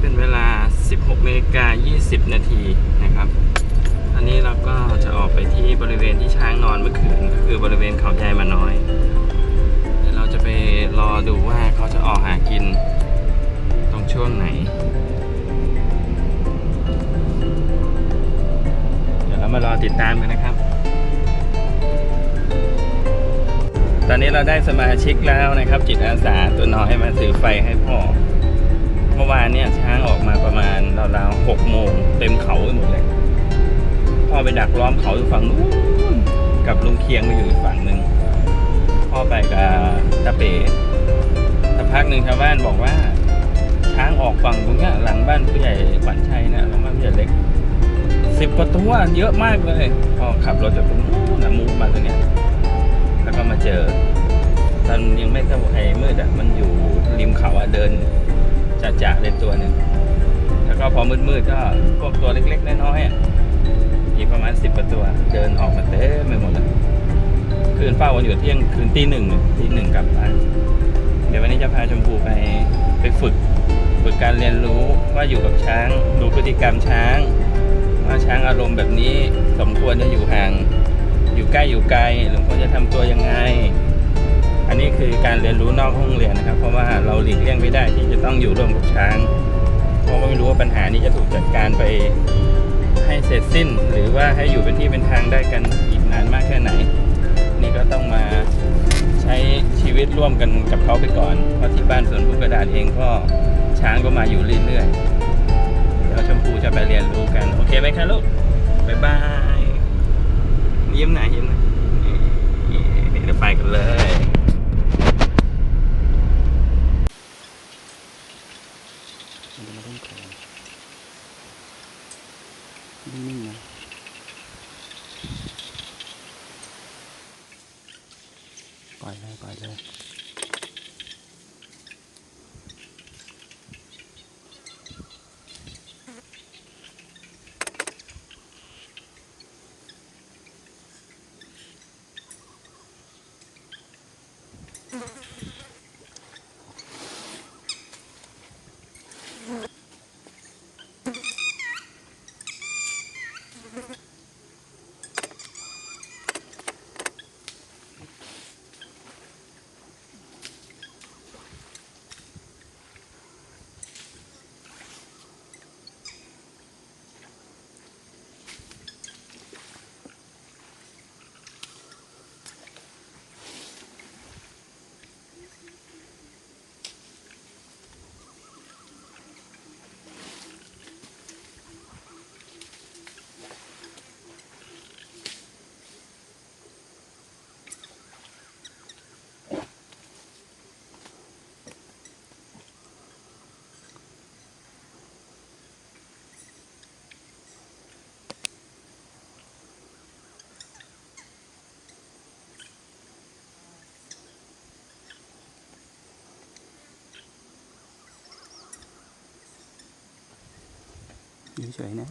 เป็นเวลา 16นาฬิกา20 นาทีนะครับ อันนี้เราก็จะออกไปที่บริเวณที่ช้างนอนเมื่อคืนก็คือบริเวณเขาใหญ่มาน้อย เดี๋ยวเราจะไปรอดูว่าเขาจะออกหากินตรงช่วงไหน เดี๋ยวเรามารอติดตามกันนะครับ ตอนนี้เราได้สมาชิกแล้วนะครับ จิตอาสาตัวน้อยมาถือไฟให้พ่อ มื่อวานเนี่ยช้างออกมาประมาณราวๆหกโมงเต็มเขาไปหมดเลยพ่อไปดักล้อมเขาอยู่ฝั่งนู้นกับลุงเคียงไปอยู่อีกฝั่งหนึ่งพ่อไปกับตาเป๋สักพักหนึ่งชาวบ้านบอกว่า ช้างออกฝั่งตรงเนี้ยหลังบ้านผู้ใหญ่ขวัญชัยนี่ยหลังบ้านผู้ใหญ่เล็กสิบกว่าตัวเยอะมากเลยพ่อขับรถจากตรงนู้นนะมูมาตรงเนี้ยแล้วก็มาเจอตอนยังไม่เท่าไอ้มืดอะมันอยู่ริมเขาอะเดิน จ่าๆเลยตัวหนึ่งแล้วก็พอมืดๆก็พวกตัวเล็ก ๆ น้อยๆอะอีกประมาณสิบกว่าตัวเดินออกมาเต็มไปหมดเลยคืนเฝ้ากันอยู่เที่ยงคืนตีหนึ่งตีหนึ่งกลับบ้านเดี๋ยววันนี้จะพาชมพูไปไปฝึกฝึกการเรียนรู้ว่าอยู่กับช้างดูพฤติกรรมช้าง ว่าช้างอารมณ์แบบนี้สมควรจะอยู่ห่าง อยู่ใกล้อยู่ไกลหรือควรจะทำตัวยังไง อันนี้คือการเรียนรู้นอกห้องเรียนนะครับ เพราะว่าเราหลีกเลี่ยงไม่ได้ที่จะต้องอยู่ร่วมกับช้าง เพราะว่าไม่รู้ว่าปัญหานี้จะถูกจัดการไปให้เสร็จสิ้น หรือว่าให้อยู่เป็นที่เป็นทางได้กันอีกนานมากแค่ไหน นี่ก็ต้องมาใช้ชีวิตร่วมกันกับเขาไปก่อน เพราะที่บ้านสวนพุกระดาษเองก็ช้างก็มาอยู่เรื่อยๆเดี๋ยวชมพูจะไปเรียนรู้กัน โอเคไหมคะลูกบ๊ายบายมหน่อยยิ้มหน่อยเดี๋ยวไปกันเลย มันจะมาเล่นของนิ่งๆนะปล่อยเลยปล่อยเลย อยู่เฉยๆนะ